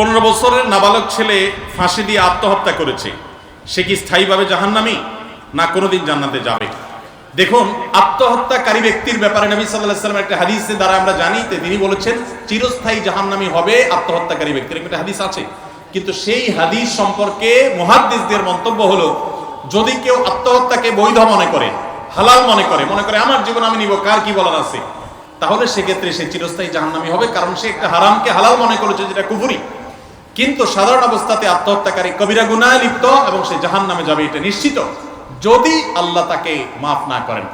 পনেরো বছরের নাবালক ছেলে ফাঁসি দিয়ে আত্মহত্যা করেছে। সে কি স্থায়ীভাবে জাহান্নামী? না, কোনোদিন জান্নাতে যাবে। দেখুন, আত্মহত্যাকারী ব্যক্তির ব্যাপারে নবী সাল্লাহ সাল্লাম একটা হাদিসের দ্বারা আমরা জানি তিনি বলেছেন, চিরস্থায়ী জাহান্নামী হবে আত্মহত্যাকারী ব্যক্তির। একটা হাদিস আছে। কিন্তু সেই হাদিস সম্পর্কে মুহাদ্দিসদের মন্তব্য হলো, যদি কেউ আত্মহত্যাকে বৈধ মনে করে, হালাল মনে করে মনে করে, আমার জীবন আমি নিব, কার কি বলার আছে? তাহলে সেক্ষেত্রে সে চিরস্থায়ী জাহান্নামী হবে, কারণ সে একটা হারামকে হালাল মনে করেছে, যেটা কুফুরি। কিন্তু সাধারণ অবস্থাতে আত্মহত্যাকারী কবিরা গুনায় লিপ্ত এবং সে জাহান নামে যাবে, এটা নিশ্চিত। যদি আল্লাহ তাকে মাফ না করেন।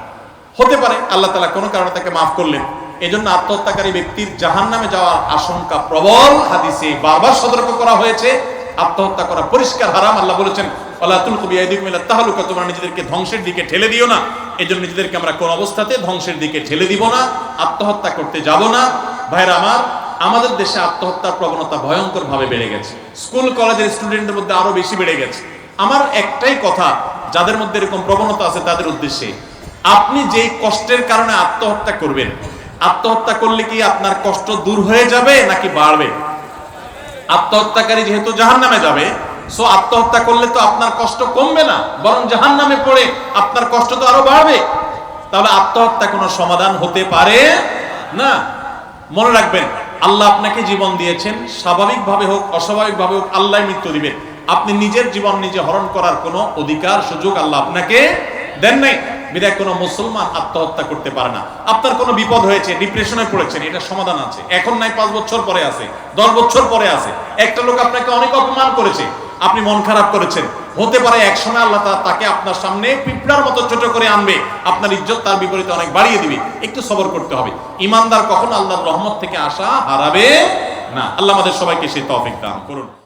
হতে পারে আল্লাহ তালা কোনো কারণে তাকে মাফ করলেন। এই জন্য আত্মহত্যাকারী ব্যক্তির জাহান নামে যাওয়ার আশঙ্কা প্রবল হাদিসে বারবার সতর্ক করা হয়েছে। আত্মহত্যা করা পরিষ্কার হারাম, আল্লাহ বলেছেন নিজেদেরকে ধ্বংসের দিকে ঠেলে দিও না। এই জন্য নিজেদেরকে আমরা কোন অবস্থাতে ধ্বংসের দিকে ঠেলে দিব না, আত্মহত্যা করতে যাব না। ভাইরা আমার আমাদের দেশে আত্মহত্যার প্রবণতা ভয়ঙ্কর ভাবে বেড়ে গেছে। স্কুল, কলেজের স্টুডেন্টদের মধ্যে আরও বেশি বেড়ে গেছে। আমার একটাই কথা, যাদের মধ্যে এরকম প্রবণতা আছে, তাদের উদ্দেশ্যে, আপনি যেই কষ্টের কারণে আত্মহত্যা করবেন, আত্মহত্যা করলে কি আপনার কষ্ট দূর হয়ে যাবে নাকি বাড়বে? আত্মহত্যাকারী যেহেতু জাহান নামে যাবে সো আত্মহত্যা করলে তো আপনার কষ্ট কমবে না, বরং জাহান নামে পড়ে আপনার কষ্ট তো আরও বাড়বে। তাহলে আত্মহত্যা কোনো সমাধান হতে পারে না। মনে রাখবেন আল্লাহ আপনাকে জীবন দিয়েছেন, স্বাভাবিকভাবে হোক, অস্বাভাবিকভাবে হোক, আল্লাহ মৃত্যু দিবেন আপনি নিজের জীবন নিজে হরণ করার কোনো অধিকার, সুযোগ আল্লাহ আপনাকে দেন নাই। বিদায় কোনো মুসলমান আত্মহত্যা করতে পারে না। আপনার কোনো বিপদ হয়েছে ডিপ্রেশনে পড়েছেন, এটা সমাধান আছে। এখন নাই, পাঁচ বছর পরে আছে, দশ বছর পরে আছে। একটা লোক আপনাকে অনেক অপমান করেছে, আপনি মন খারাপ করেছেন। হতে পারে এক সময় আল্লাহ তাকে আপনার সামনে পিঁপড়ার মতো ছোট করে আনবে। আপনার ইজ্জত তার বিপরীতে অনেক বাড়িয়ে দিবে। একটু সবর করতে হবে। ইমানদার কখন আল্লাহর রহমত থেকে আসা হারাবে না। আল্লাহ আমাদের সবাইকে সেই তফিক দান করুন।